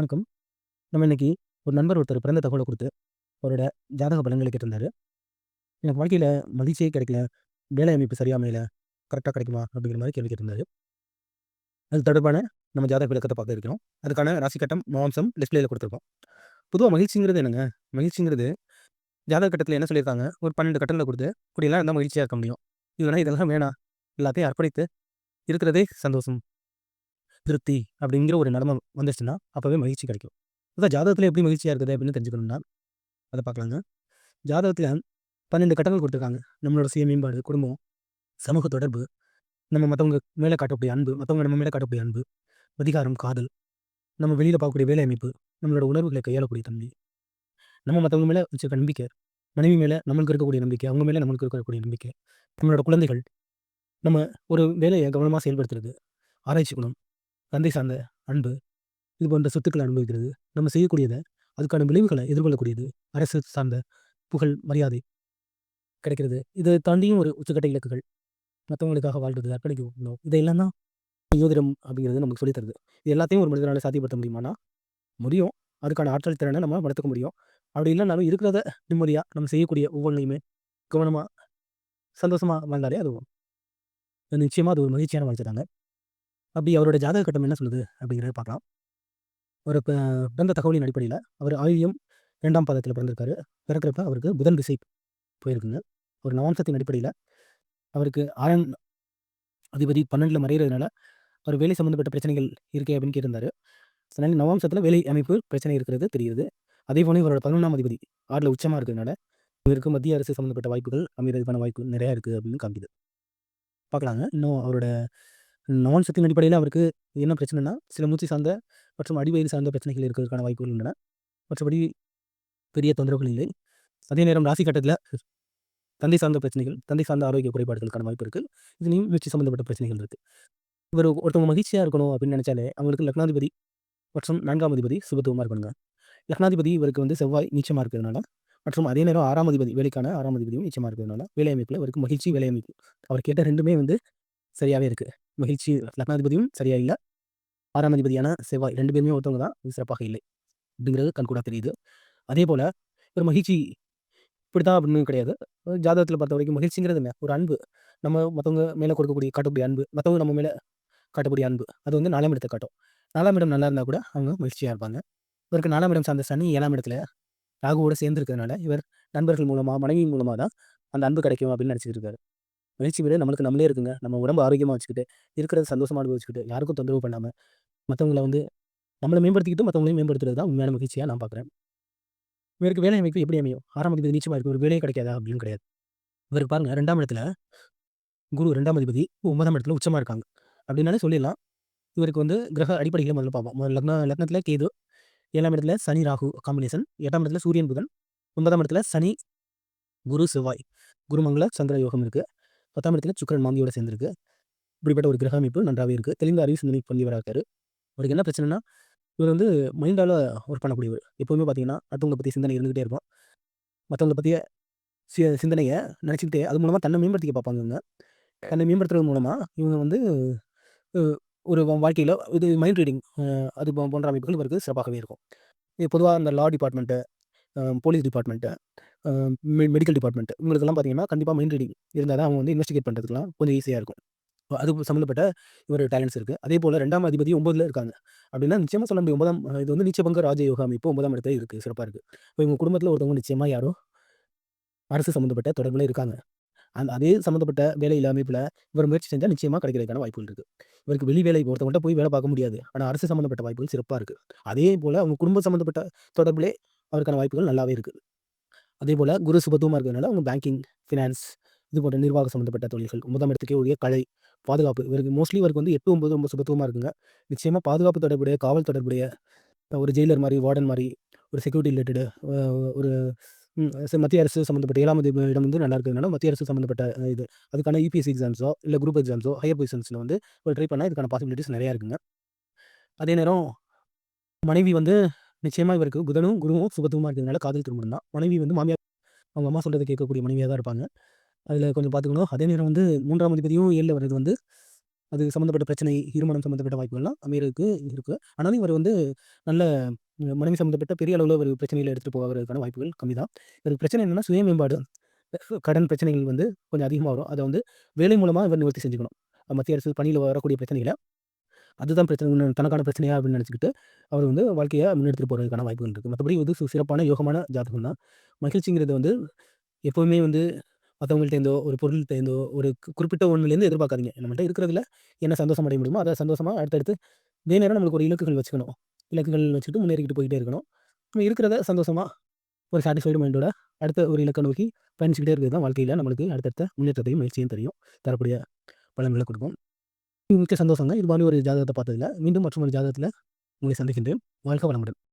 வணக்கம். நம்ம இன்னைக்கு ஒரு நண்பர் ஒருத்தர் பிறந்த தகவலை கொடுத்து அவரோட ஜாதக பலன்களை கேட்டிருந்தாரு. எனக்கு வாழ்க்கையில் மகிழ்ச்சியே கிடைக்கல. வேலை அமைப்பு சரியா அமையல. கிடைக்குமா? அப்படிங்கிற மாதிரி கேள்வி கேட்டிருந்தாரு. அது தொடர்பான நம்ம ஜாதக விளக்கத்தை பார்க்க இருக்கிறோம். அதுக்கான ராசி கட்டம், நவாம்சம் கொடுத்துருக்கோம் பொதுவாக மகிழ்ச்சிங்கிறது என்னங்க? மகிழ்ச்சிங்கிறது ஜாதக கட்டத்தில் என்ன சொல்லியிருக்காங்க? ஒரு பன்னெண்டு கட்டத்தில் கொடுத்து குடியெல்லாம் இருந்தால் மகிழ்ச்சியாக இருக்க முடியும். இல்லன்னா இதெல்லாம் வேணாம். எல்லாத்தையும் அர்ப்பணித்து இருக்கிறதே சந்தோஷம். திருப்தி அப்படிங்கிற ஒரு நிலமை வந்துச்சுன்னா அப்போவே மகிழ்ச்சி கிடைக்கும். அதான் ஜாதகத்தில் எப்படி மகிழ்ச்சியாக இருக்குது அப்படின்னு தெரிஞ்சுக்கணும்னா, அதை பார்க்கலாங்க. ஜாதகத்தில் பன்னெண்டு கட்டங்கள் கொடுத்துருக்காங்க நம்மளோட சுய மேம்பாடு, குடும்பம், சமூக தொடர்பு, நம்ம மற்றவங்க மேலே காட்டக்கூடிய அன்பு, மற்றவங்க நம்ம மேலே காட்டக்கூடிய அன்பு, அதிகாரம், காதல், நம்ம வெளியில் பார்க்கக்கூடிய வேலை அமைப்பு, நம்மளோட உணர்வுகளை கையாளக்கூடிய தன்மை, நம்ம மற்றவங்க மேலே வச்ச நம்பிக்கை, மனைவி மேலே நம்மளுக்கு இருக்கக்கூடிய நம்பிக்கை, அவங்க மேலே நம்மளுக்கு இருக்கக்கூடிய நம்பிக்கை, நம்மளோட குழந்தைகள், நம்ம ஒரு வேலையை கவனமாக செயல்படுத்துறது, ஆராய்ச்சி குணம், தந்தை சார்ந்த அன்பு, இது போன்ற சொத்துக்களை அனுபவிக்கிறது, நம்ம செய்யக்கூடியதை அதுக்கான விளைவுகளை எதிர்கொள்ளக்கூடியது, அரசு சார்ந்த புகழ், மரியாதை கிடைக்கிறது. இதை தாண்டியும் ஒரு உச்சக்கட்ட இலக்குகள், மற்றவங்களுக்காக வாழ்றது, அர்ப்பணிக்கணும். இதையெல்லாம் தான் ஜோதிடம் அப்படிங்கிறது நமக்கு சொல்லித்தருது இது எல்லாத்தையும் ஒரு மனிதனால சாத்தியப்படுத்த முடியுமானா முடியும். அதுக்கான ஆற்றல் திறனை நம்ம வளர்த்துக்க முடியும். அப்படி இல்லைனாலும் இருக்கிறத நிம்மதியாக நம்ம செய்யக்கூடிய ஒவ்வொன்றையுமே கவனமாக சந்தோஷமாக வாழ்ந்தாலே அது நிச்சயமாக அது ஒரு மகிழ்ச்சியான வாழ்க்கை தாங்க. அப்படி அவருடைய ஜாதக கட்டம் என்ன சொல்லுது? அப்படிங்கிறத பார்க்கலாம். ஒரு ப பிறந்த தகவலின் அடிப்படையில் அவர் ஆயுதம் இரண்டாம் பாதத்தில் பிறந்திருக்காரு. பிறக்கிறப்ப அவருக்கு புதன் திசை போயிருக்குங்க. ஒரு நவாம்சத்தின் அடிப்படையில் அவருக்கு ஆயன் அதிபதி பன்னெண்டில் மறைகிறதுனால அவர் வேலை சம்மந்தப்பட்ட பிரச்சனைகள் இருக்கே அப்படின்னு கேட்டிருந்தார் அதனால நவாம்சத்தில் வேலை அமைப்பு பிரச்சனை இருக்கிறது தெரியுது. அதே போல இவரோட 11ஆம் அதிபதி ஆறில் உச்சமாக இருக்கிறதுனால, இவருக்கு மத்திய அரசு சம்மந்தப்பட்ட வாய்ப்புகள் அமைகிறதுக்கான வாய்ப்பு நிறையா இருக்குது அப்படின்னு காமிக்குது. பார்க்கலாங்க. இன்னும் அவரோட நவாம்சத்தின் அடிப்படையில் அவருக்கு என்ன பிரச்சனைனா சில மூச்சு சார்ந்த மற்றும் அடிவயிறு சார்ந்த பிரச்சனைகள் இருக்கிறதுக்கான வாய்ப்புகள் உள்ளன. மற்றபடி பெரிய தொந்தரவுகள் இல்லை. அதே நேரம் ராசி கட்டத்தில் தந்தை சார்ந்த பிரச்சனைகள், தந்தை சார்ந்த ஆரோக்கிய குறைபாடுகளுக்கான வாய்ப்பு இருக்குது இதுலயும் வீழ்ச்சி சம்மந்தப்பட்ட பிரச்சனைகள் இருக்குது இவர் ஒருத்தவங்க மகிழ்ச்சியாக இருக்கணும் அப்படின்னு நினச்சாலே அவங்களுக்கு லக்னாதிபதி மற்றும் நான்காம் அதிபதி சுபத்துவமாக இருக்கணுங்க. லக்னாதிபதி இவருக்கு வந்து செவ்வாய் நீச்சமாக இருக்கிறதுனால, மற்றும் அதே நேரம் ஆறாம் அதிபதி வேலைக்கான ஆறாம் அதிபதியும் நீச்சமாக இருக்கிறதுனால, வேலை அமைப்புல இவருக்கு மகிழ்ச்சி, வேலை அமைப்பு. அவர் கேட்ட ரெண்டுமே வந்து சரியாகவே இருக்குது மகிழ்ச்சி லக்னாதிபதியும் சரியா இல்லை ஆறாம் அதிபதியான செவ்வாய் ரெண்டு பேருமே ஒருத்தவங்க தான். இது சிறப்பாக இல்லை. அப்படிங்கிறது கண்கூடா தெரியுது. அதே போல் ஒரு மகிழ்ச்சி இப்படிதான் அப்படின்னு கிடையாது. ஜாதகத்தில பொறுத்தவரைக்கும் மகிழ்ச்சிங்கிறது என்ன? ஒரு அன்பு. நம்ம மற்றவங்க மேலே கொடுக்கக்கூடிய காட்டக்கூடிய அன்பு, மற்றவங்க நம்ம மேலே காட்டக்கூடிய அன்பு. அது வந்து நாலாம் இடத்தை காட்டும். நாலாம் இடம் நல்லா இருந்தால் கூட அவங்க மகிழ்ச்சியாக இருப்பாங்க. இவருக்கு நாலாம் இடம் சார்ந்த சனி ஏழாம் இடத்துல ராகுவோட சேர்ந்துருக்கிறதுனால இவர் நண்பர்கள் மூலமாக மனைவி மூலமாக தான் அந்த அன்பு கிடைக்கும் அப்படின்னு நினச்சிட்டு இருக்காரு. முயற்சி விட நம்மளுக்கு நம்மளே இருக்குங்க. நம்ம உடம்பு ஆரோக்கியமாக வச்சுக்கிட்டு, இருக்கிறத சந்தோஷமா அனுபவிச்சுக்கிட்டு, யாருக்கும் தொந்தரவு பண்ணாமல் மற்றவங்களை வந்து நம்மளை மேம்படுத்திக்கிட்டு மற்றவங்களையும் மேம்படுத்துறது தான் உண்மையான மகிழ்ச்சியாக நான் பார்க்குறேன். இவருக்கு வேலை அமைப்பு எப்படி அமையும்? ஆரம்பத்துக்கு நீச்சமாக இருக்கும் ஒரு வேலையே கிடைக்காதா? அப்படின்னு கிடையாது. இவருக்கு பாருங்கள் ரெண்டாம் இடத்துல குரு ரெண்டாம் அதிபதி ஒன்பதாம் இடத்துல உச்சமாக இருக்காங்க. அப்படின்னாலே சொல்லிடலாம். இவருக்கு வந்து கிரக அடிப்படையில் முதல்ல பார்ப்போம். முதல்ல லக்ன லக்னத்தில் கேது, ஏழாம் இடத்துல சனி, ராகு காம்பினேஷன், எட்டாம் இடத்துல சூரியன், புதன், ஒன்பதாம் இடத்துல சனி, குரு, செவ்வாய், குருமங்கள சந்திர யோகம் இருக்குது 10ஆம் இடத்துல சுக்கரன் மாந்தியோட சேர்ந்திருக்கு. இப்படிப்பட்ட ஒரு கிரக அமைப்பு நன்றாகவே இருக்கு. தெளிந்த அறிவு சிந்தனை பண்ணியவராக இருக்காரு. அவருக்கு என்ன பிரச்சனைன்னா, இவர் வந்து மைண்டால ஒர்க் பண்ணக்கூடியவர். எப்பவுமே பார்த்தீங்கன்னா, அடுத்தவங்கள பத்தி சிந்தனை இருந்துகிட்டே இருக்கும். மற்றவங்களை பத்திய சி சிந்தனையை நினைச்சுக்கிட்டே, அது மூலமாக தன்னை மேம்படுத்திக்க பார்ப்பாங்க இவங்க. தன்னை மேம்படுத்துறது மூலமாக இவங்க வந்து ஒரு வாழ்க்கையில் இது மைண்ட் ரீடிங் அது போன்ற அமைப்புகள் இவருக்கு சிறப்பாகவே இருக்கும். இது அந்த லா டிபார்ட்மெண்ட்டு போலீஸ் டிபார்ட்மெண்ட்டு மெ மெடிக்கல் டிபார்ட்மெண்ட் இவங்களுக்கெல்லாம் பார்த்தீங்கன்னா, கண்டிப்பாக மைண்ட் ரீடிங் இருந்தால் தான் அவங்க வந்து இன்வெஸ்டிகேட் பண்றதுக்குலாம் கொஞ்சம் ஈஸியாக இருக்கும். அது சம்மந்தப்பட்ட இவரோட டேலண்ட்ஸ் இருக்கு. அதேபோல 2ஆம் அதிபதி 9ல இருக்காங்க. அப்படின்னா நிச்சயமாக சொல்ல முடியும். ஒன்பதாம் இது வந்து நிச்சயபங்க ராஜயோகா அமைப்பு ஒன்பதாம் இடத்துல இருக்குது சிறப்பாக இருக்குது இப்போ இவங்க குடும்பத்தில் ஒருத்தவங்க நிச்சயமாக யாரோ அரசு சம்மந்தப்பட்ட தொடர்பில் இருக்காங்க. அந்த அதே சம்மந்தப்பட்ட வேலையில அமைப்பில் இவர் முயற்சி செஞ்சால் நிச்சயமாக கிடைக்கிறதுக்கான வாய்ப்புகள் இருக்குது இவருக்கு வெளி வேலை ஒருத்தவங்கள்ட்ட போய் வேலை பார்க்க முடியாது. ஆனால் அரசு சம்மந்தப்பட்ட வாய்ப்புகள் சிறப்பாக இருக்குது அதே போல் அவங்க குடும்பம் சம்மந்தப்பட்ட தொடர்பிலே அவருக்கான வாய்ப்புகள் நல்லாவே இருக்குது அதே போல் குரு சுபத்துவமாக இருக்கிறதுனால அவங்க பேங்கிங், ஃபினான்ஸ் இது போன்ற நிர்வாகம் சம்மந்தப்பட்ட தொழில்கள், 9ஆம் இடத்துக்கே உரிய கலை, பாதுகாப்பு இவருக்கு மோஸ்ட்லி இவருக்கு வந்து 8, 9 ரொம்ப சுபத்துவமாக இருக்குங்க. நிச்சயமாக பாதுகாப்பு தொடர்புடைய, காவல் தொடர்புடைய ஒரு ஜெயிலர் மாதிரி வார்டன் மாதிரி ஒரு செக்யூரிட்டி ரிலேட்டடு ஒரு மத்திய அரசு சம்மந்தப்பட்ட ஏழாம் இடம் வந்து நல்லா இருக்கிறதுனால, மத்திய அரசு சம்மந்தப்பட்ட இது அதுக்கான யூபிஎஸ்சி எக்ஸாம்ஸோ, இல்லை குரூப் எக்ஸாம்ஸோ, ஹையர் பொசிஷன்ஸில் வந்து ஒரு ட்ரை பண்ணால் இதுக்கான பாசிபிலிட்டிஸ் நிறையா இருக்குங்க. அதே நேரம் மனைவி வந்து நிச்சயமா இவருக்கு புதனும், குருவும் சுபத்துவமா இருக்கிறதுனால காதல் திருமணம் தான். மனைவி வந்து மாமியார் அவங்க அம்மா சொல்கிறத கேட்கக்கூடிய மனைவியா தான் இருப்பாங்க. அதில் கொஞ்சம் பார்த்துக்கணும். அதே நேரம் வந்து மூன்றாம் அதிபதியும் ஏழில் வர்றது வந்து அது சம்மந்தப்பட்ட பிரச்சனை, இருமனம் சம்மந்தப்பட்ட வாய்ப்புகள்லாம் அமீருக்கு இருக்கு. ஆனாலும் இவர் வந்து நல்ல மனைவி சம்மந்தப்பட்ட பெரிய அளவில் ஒரு பிரச்சனைகள எடுத்துட்டு போகிறதுக்கான வாய்ப்புகள் கம்மி தான். இவருக்கு பிரச்சனை என்னன்னா, சுய மேம்பாடு, கடன் பிரச்சனைகள் வந்து கொஞ்சம் அதிகமாக வரும். அதை வந்து வேலை மூலமாக இவர் நிவர்த்தி செஞ்சுக்கணும். மத்திய அரசு பணியில் வரக்கூடிய பிரச்சனைகளை அதுதான் பிரச்சனை தனக்கான பிரச்சனையா அப்படின்னு நினச்சிக்கிட்டு அவர் வந்து வாழ்க்கையை முன்னெடுத்துட்டு போகிறதுக்கான வாய்ப்புகள் இருக்குது மற்றபடி வந்து சிறப்பான யோகமான ஜாதகம் தான். மகிழ்ச்சிங்கிறது வந்து எப்போவுமே வந்து மத்தவங்கள்ட்டேருந்தோ, ஒரு பொருள்ட்டேருந்தோ, ஒரு குறிப்பிட்ட ஒன்றுலேருந்து எதிர்பார்க்காதீங்க. நம்மள்ட்ட இருக்கிறதுல என்ன சந்தோஷம் அடைய முடியுமோ, அதை சந்தோஷமாக அடுத்தடுத்து இதே நேரம் நம்மளுக்கு ஒரு இலக்குகள் வச்சுக்கணும். இலக்குகள் வச்சுட்டு முன்னேறிக்கிட்டு போயிட்டே இருக்கணும். நம்ம இருக்கிறத சந்தோஷமாக ஒரு சாட்டிஸ்ஃபைடு மைண்டோட அடுத்த ஒரு இலக்க நோக்கி பயணிச்சுக்கிட்டே இருக்கிறது தான் வாழ்க்கையில் நம்மளுக்கு அடுத்தடுத்த முன்னேற்றத்தையும், மகிழ்ச்சியும் தெரியும் தரக்கூடிய பலன்களை கொடுக்கும் மிக்க சந்தோஷங்க. இது மாதிரி ஒரு ஜாதகத்தை பார்த்ததுல. மீண்டும் மற்றும் ஒரு ஜாதகத்தில் உங்களை சந்திக்கின்றேன். வாழ்க வளமுடன்.